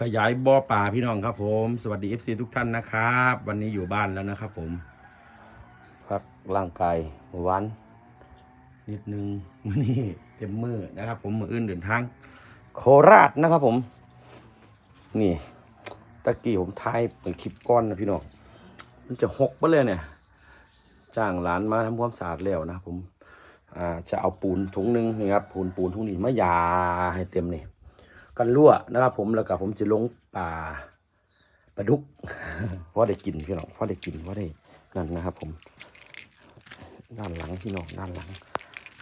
ขยายบ่อป่าพี่น้องครับ ผม สวัสดี FC ทุกท่านนะครับ วันนี้อยู่บ้านแล้วนะครับ ผมพักร่างกายเมื่อวันนิดนึงมื้อนี่เต็มมือนะครับ ผมมืออื่นเดินทางโคราชนะครับ ผม นี่ตะกี้ผมทายเป็นคลิปก้อนนะพี่น้องมันจะหกไปเลยเนี่ย จ้างหลานมาทำความสะอาดแล้วนะครับผม อ่าจะเอาปูนถุงหนึ่งนี่ครับปูนปูนถุงนี้มายาให้เต็มนี่ กันรั่วนะครับ ผมแล้วก็ผมจะลงป่าปลาดุกเพราะได้กินพี่น้องเพราะได้กินเพราะได้นั่นนะครับ ผม ด้านหลังพี่น้องด้านหลัง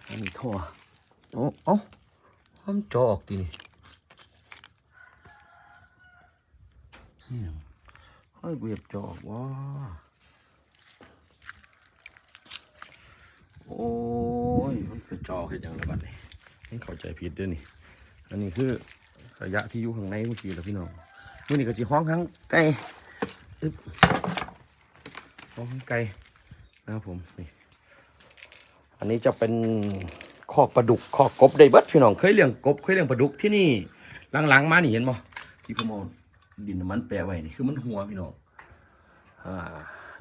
อันนี้ท่อโอ้เอ้าห้ามจอออกดีนี่นี่ให้เบียบจอออกว่าโอ้ยมันไปจอเห็นอย่างไรบัดนี้มันเข้าใจผิดด้วยนี่ อันนี้คือ ระยะที่อยู่ข้างในเมื่อกี้แล้วพี่น้องมื่อนี้ก็จะห้องทั้งไก่อึ๊บห้องทั้งไก่นะครับผมนี่อันนี้จะเป็นคอกปลาดุกคอกกบได้เบิดพี่น้องเคยเลี้ยงกบเคยเลี้ยงปลาดุกที่นี่หลังๆมานี่เห็นบ่ที่ผมเอาดินน้ำมันแปะไว้นี่คือมันหัวพี่น้องอ่า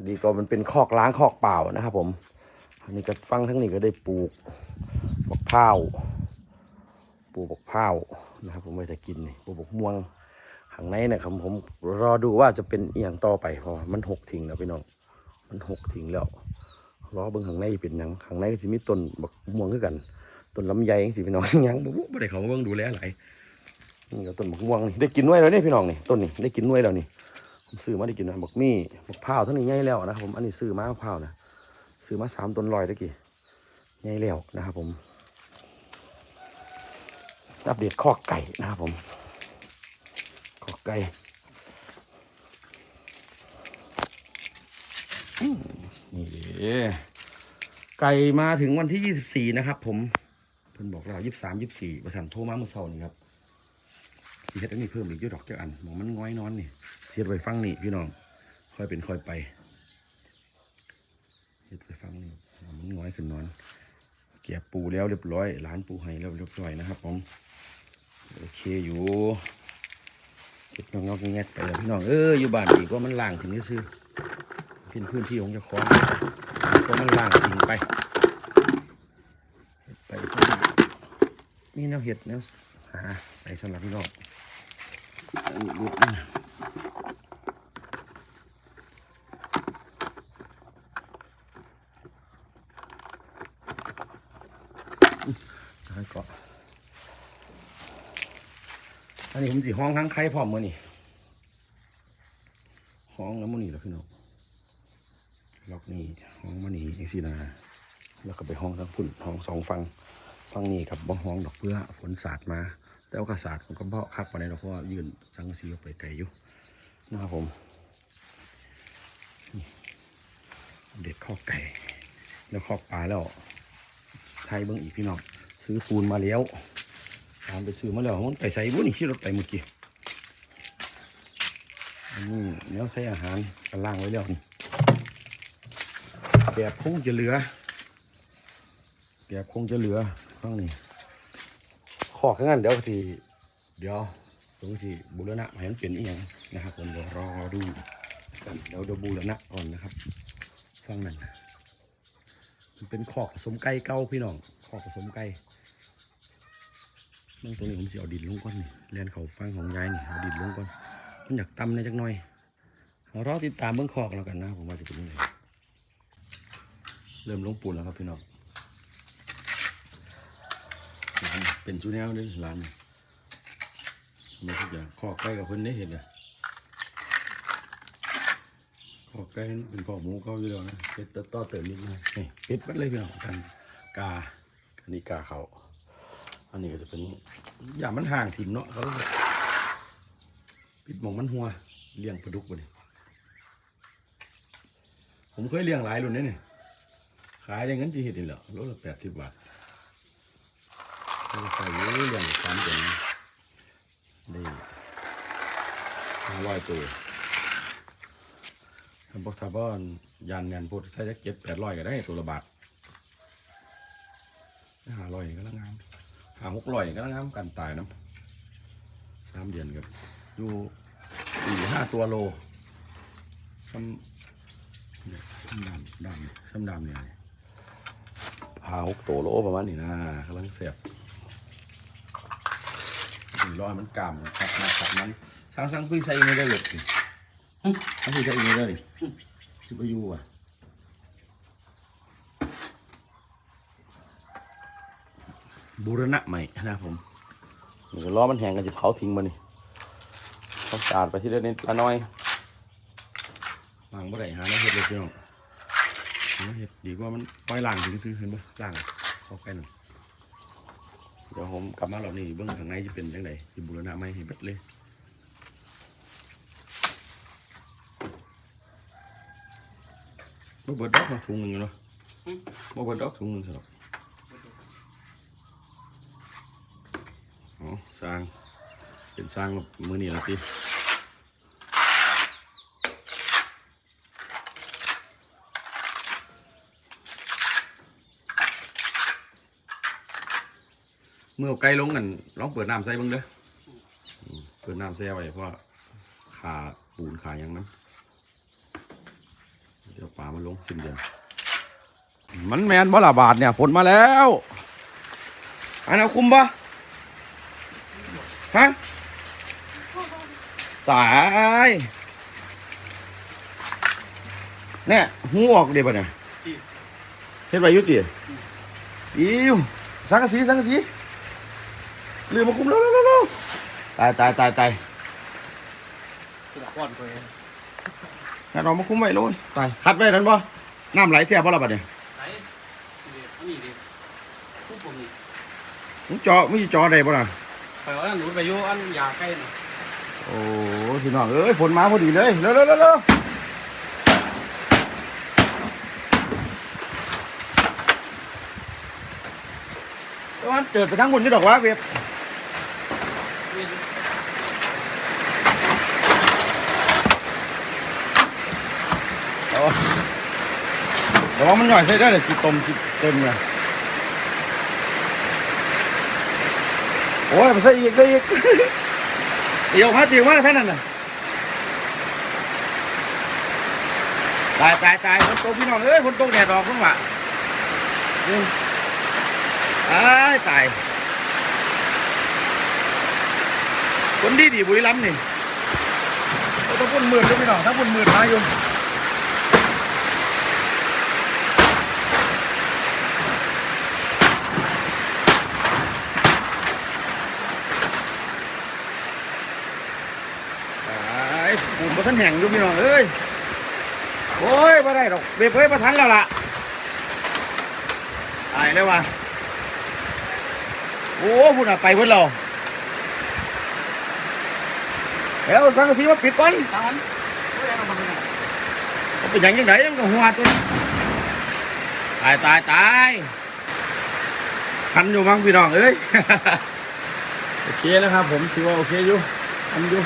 ดีก็มันเป็นคอกล้างคอกเปล่านะครับผมอันนี้ก็ฟังทั้งนี้ก็ได้ปลูกมะพร้าว ปูบกพร้าวนะครับ ผมไม่ได้กินนี่ปูบกม่วงข้างในนะครับผมรอดูว่าจะเป็นเอียงต่อไปเพราะมันหกทิ้งแล้วพี่น้องมันหกทิ้งแล้วรอเบิ่งข้างในเป็นหยังข้างในก็จะมีต้นบกม่วงคือกันต้นลำไยสิพี่น้องยังบ่บ่ได้เขามาเบิ่งดูแลหลายนี่ก็ต้นบกม่วงนี่ได้กินน่วยแล้วนี่พี่น้องนี่ต้นนี่ได้กินน่วยแล้วนี่ผมซื้อมาได้กินนะบกมี่บกพร้าวเทั้งนี้ใหญ่แล้วนะครับผมอันนี้ซื้อมามะพร้าวนะซื้อมาสามต้นลอยตะกี้ใหญ่แล้วนะครับผม อัปเดตข้อไก่นะครับผมข้อไก่นี่ไก่มาถึงวันที่ยี่สิบสี่นะครับ ผมเพิ่นบอกเรายี่สิบสามยี่สิบสี่ประสานโทรมาเมื่อเช้านี่ครับสีเฮ็ดอันนี้เพิ่มอีกเยอะดอกเจ้าอันมองมันง้อยนอนนี่เสียดไว้ฟังนี่พี่น้องค่อยเป็นค่อยไปเฮ็ดไว้ฟังนี่มันง้อยขึ้นนอน เก็บปูแล้วเรียบร้อยร้านปูให้แล้วเรียบร้อยนะครับผมโอเคอยู่เก็บงอกๆแงะไปแล้วพี่น้องเอออยู่บ้านดีกว่ามันล่างถึงนี่ซื้อเป็นพื้นที่ของเจ้าของก็มันล่างทิ้งไปไปนี่แนวเห็ดแนวหาไปสำหรับพี่น้องอันนี้ดูนะให้เกาะ อันนี้ผมสีห้องทั้งไข่พร้อมมือนี่ห้องแล้วมือนี่แล้วพี่น้องล็อกนี่ห้องมือนี่อย่างสี่นะแล้วก็ไปห้องทั้งพุ่นห้องสองฟังฟังนี่กับบ้องห้องดอกเพื่อฝนสาดมาแต่ว่ากระสาดผมก็เพาะคักไปในดอกเพราะว่ายืนสังกะสีออกไปไกลอยู่นะครับผมเด็ดข้อไก่ แล้วข้อปลาแล้วไทยเบิ้งอีกพี่น้องซื้อปูนมาแล้ว ตามไปซื้อมาแล้วมันไปใส่บุ้นี่ขี่รถไปเมื่อกี้อนี้เนื้อใส่อาหารกันล่างไว้แล้วนี่แบบคงจะเหลือแบบคงจะเหลือข้างนี้ขอข้างนั้นเดี๋ยวทีเดี๋ยวตรงที่บูรณะให้มันเป็นอีกอย่างนะครับผมเดี๋ยวรอดูกันเดี๋ยวเดี๋ยวบูรณะก่อนนะครับฟังนั้นมันเป็นขอกผสมไก่เก่าพี่น้องขอกผสมไก่ เมื่อตรงนี้ผมสิเอาดินลงก่อนนี่เรียนเขาฟังของยายนี่เอาดินลงก่อนมันอยากตำในจักหน่อยเอารอติดตามเบื้องขอกแล้วกันนะผมว่าจะเป็นยังไงเริ่มลงปูนแล้วครับพี่น้องร้านเป็นชูแนวเลยร้านมีทุกอย่างขอกไก่กับเพิ่นได้เห็นเลยขอกไก่เป็นขอกหมูเขาอยู่แล้วนะเป็ดต่อเติมนิดหน่อยนี่เป็ดบัดเลยพี่น้องกันกาอันนี้กาเขา อันนี้ก็จะเป็นอย่างมันห่างถิ่มเนาะเขาปิดหมองมันหัวเลี้ยงปลาดุกบ่นี่ผมเคยเลี้ยงหลายรุ่นนี่นี่ขายได้เงินจีเห็ดนี่แหละโลละแปดสิบบาทใส่เลี้ยงสามเดือนได้ห้าร้อยตัวถ้าบอกถ้าบ้านยานเงินพูดใส่จักเจ็ดแปดร้อยก็ได้ตัวละบาทห้าร้อยก็แล้วงาม หาหกร้อยก็งามกันตายน้ำสามเดือนกับอยู่สี่ห้าตัวโลซ้ำเนี่ยซ้ำดำดำซ้ำดำเนี่ยพาหกตัวโลประมาณนี้นะกำลังเสียบสี่ร้อยมันกำครับมาขับมันสั่งสั่งคุยใส่ไม่ได้เลยดิสั่งคุยใส่ไม่ได้ดิสิบอายุอะ บูรณะใหม่นะครับผมเดี๋ยวล้อมันแห้งกันจะเผาทิ้งมานี่เขาสะอาดไปที่เล็กนิดละน้อยวางบ่ได้หาแล้วเห็ดเลยพี่น้องหาเห็ดดีกว่ามันปล่อยล่างถึงซื้อเห็นปะล่างเข้าใกล้หน่อยเดี๋ยวผมกลับมารอบนี้เบื้องข้างในจะเป็นยังไงที่บูรณะใหม่ให้เบ็ดเลยบ่เบิดดอกมาถุงหนึ่งเนาะบ่เบิดดอกถุงหนึ่งสำหรับ อ๋อสร้าง เป็นสร้างมือนี่ละทีเมื่อไกลลงกันลองเปิดน้ำใส่บ้างเด้อเปิดน้ำใส่ไว้เพราะขาปูนขาหยังนั้นเดี๋ยวปลามันลงสิ้นเดือนมันแมนบ่ละบาทเนี่ยฝนมาแล้วอันเอาคุมปะ ฮะ ตาย เนี่ยหูออกเดี๋ยวปะเนี่ยเฮ็ดไปยุติอิวสังกะสีสังกะสีลืมมาคุมแล้วแล้วแล้วตายตายตายตายสลับก่อนไปงั้นเรามาคุมไว้เลยตายคัดไว้นั่นบ่น้ำไหลเทียบบ่ละบัดเนี่ยไหนเด็กนี่เด็กผู้ผมนี่มึงจอมึงสิจอได้บ่ล่ะ ไปว่าหนูไปอยู่อันยาใกล้น่ะโอ้พี่น้องเอ้ยฝนมาพอดีเลยเร็วเร็วเร็วเร็วเอ้ยมันเจิดไปทั้งบนนี่ดอกวะเว็บเอาแต่ว่ามันหน่อยใช้ได้เลยจิตต้มจิตเต็มเลย โอ้ยมันใส่อีกใส่อีกเดี๋ยวมาเดี๋ยวมาแค่นั้นน่ะตายตายตายฝนตกพี่น้องเอ้ยฝนตกแดดออกพุ่งว่ะตายตายคนดีดีบุรีรัมย์นี่โอ้ต้องพุ่นมื่นด้วยพี่น้องถ้าพุ่นมื่นมาอยู่ ปูนบ่ทันแห้งอยู่พี่น้องเอ้ยโอ้ยบ่ได้ดอกเบบเอ้ยบ่ทันแล้วล่ะตายแล้วว่ะโอ้พุ่นอะไปเพิ่นแล้วแล้วสังกะสีมาปิดก่อนทางนั้นไม่ได้เราเป็นไงเอาเป็นหยังยังไงมันก็หัวตัวนี้ตายตายตายคันอยู่มั้งพี่น้องเอ้ยโอเคแล้วครับผมถือว่าโอเคอยู่ทำอยู่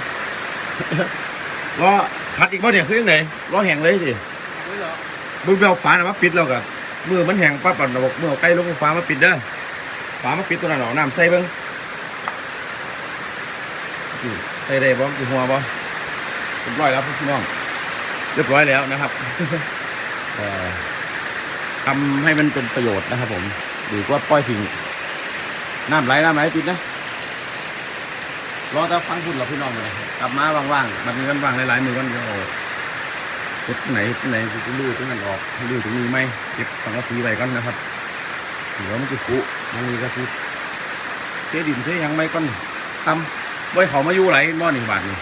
รอคัดอีกบ่เนี่ยคือยังไงรอแห้งเลยสิไม่เหรอมึงไปเอาฝาน่ะมาปิดแล้วก็มือมันแห้งปั๊บปั่นระบบมือเอาใกล้ลงฟ้ามาปิดเด้อฝามาปิดตัวนั้นเอาน้ำใส่เบิ่งใส่ได้บ่กี่หัวบ่เรียบร้อยแล้วพี่น้อง เรียบร้อยแล้วนะครับทำให้มันเป็นประโยชน์นะครับผมดีกว่าปล่อยทิ้งน้ำไหลน้ำไหลปิดนะ รอแต่ฟังพุ่นเราพี่น้องเลยกลับมาว่างๆมันมีวันว่างหลายๆมือวันเดียวเก็บไหนที่ไหนจะลื้อตรงนั้นออกลื้ตรงนี้ไหมเก็บสังกะสีไว้กันนะครับเดี๋ยวมันจะคุมันมีกระสีเทดินเทยังไม่ก่อนทำไว้เขามาอยู่ไหลบ่อนี่บาทนี่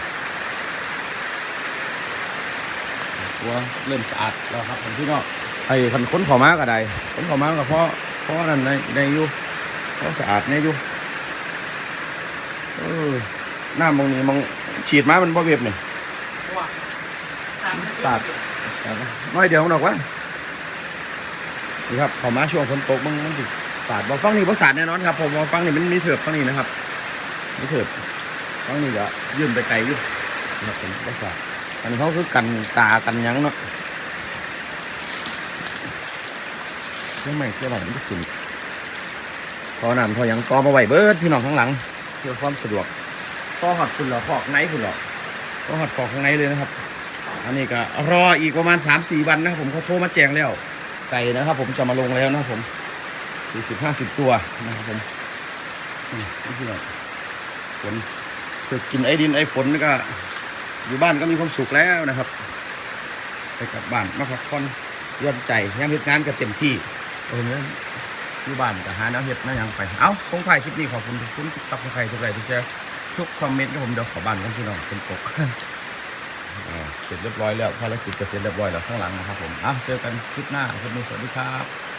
ตัวเริ่มสะอาดแล้วครับผมพี่น้องไอ้คันค้นขอมาก็ได้ค้นขอมาก็เพราะเพราะนั่นในในอยู่เพราะสะอาดในอยู่เออ น้ำมองนี้มองฉีดมามันบ่เวียบนี่เพราะว่าทางนั้นสาดน้อยเดียวมันออกว่านี่ครับเขามาช่วงฝนตกมันมันสิสาดบ่ฟังนี่บ่สาดแน่นอนครับผมว่าฟังนี่มันมีเถือบฟังนี่นะครับมีเถือบฟังนี่ก็ยื่นไปไกลอยู่นะครับผมบ่สาดอันนี้เขาคือกันตากันหยังเนาะเรื่องใหม่เชื่อหลังที่สุดพอน้ำพอหยังต่อมาไหวเบิดพี่น้องข้างหลังเพื่อความสะดวก ต่อหอดคุณเหรอขอกไนคุณเหรอต่อหอดขอกข้างในเลยนะครับ อันนี้ก็รออีกประมาณ3-4วันนะครับผมเขาโทรมาแจ้งแล้วไก่นะครับ ผมจะมาลงแล้วนะครับผม40-50ตัวนะครับผมนี่คือฝนฝึกกินไอ้ดินไอ้ฝนก็ อยู่บ้านก็มีความสุขแล้วนะครับ ไปกลับบ้านมาพักผ่อนย่อนใจยามเหตุงานก็เต็มที่เออเนี่ยอยู่บ้านก็หาแนวเห็ดแนวหยังไป เอ้าสงท้ายคลิปนี้ขอบคุณทุกคนทุกซับทุกใครทุกไรทุกแชร์ ทุกคอมเมนต์ครับผมเดี๋ยวขอบ้านกันพี่น้องเป็นปกเสร็จเรียบร้อยแล้วภารกิจก็เสร็จเรียบร้อยแล้วข้างหลังนะครับผมอะเจอกันคลิปหน้าคลิปนี้สวัสดีครับ